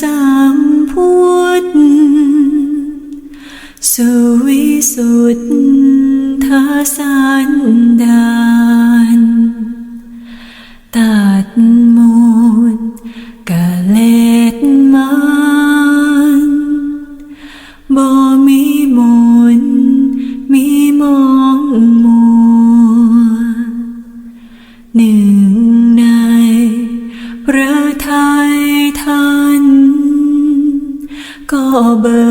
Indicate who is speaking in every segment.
Speaker 1: สามพุทธสุวิสุทธาสันดานตัดมูลกะเล็ดมันบ่มีมนต์มีมอ เบิ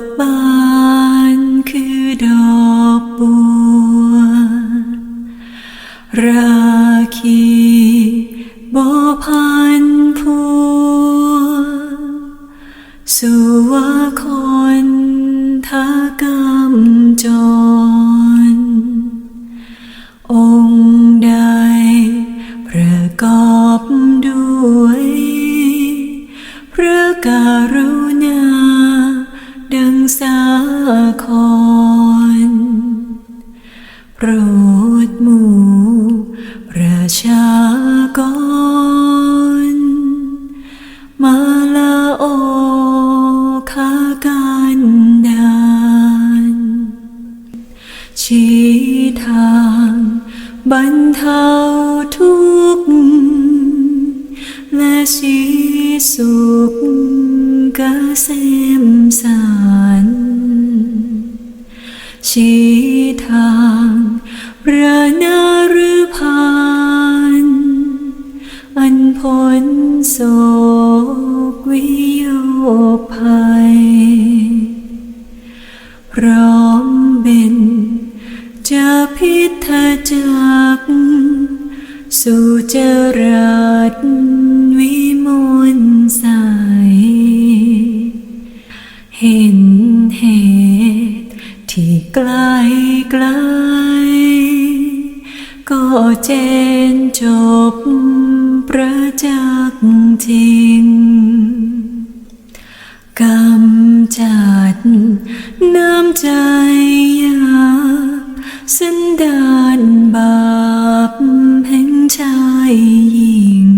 Speaker 1: กบานคือดอกบัว ราคีบอพันพัวสุวาคน สาครโปรดหมู่ประชากร มาลาโอคากันดานชี้ทางบรรเทาทุกข์และชีสุขเกษมสาร ชี้ทางพระนาฤพานอันพ้นโศกวิโยภัย พร้อมเป็นจะพิทจัก สู่เจรัส ที่ไกลไกล ก็เจนจบประจักษ์จริงกำจัดน้ำใจยาบสันดานบาปแห่งชายหญิง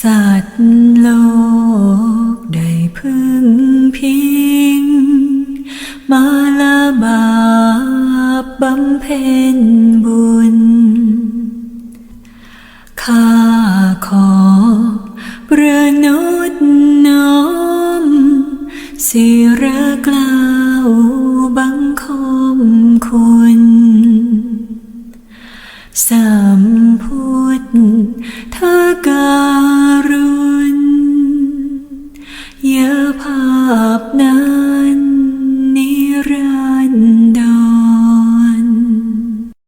Speaker 1: สัตว์ พ็ญบุญ ข้าขอประนุดน้อมสิระกล่าว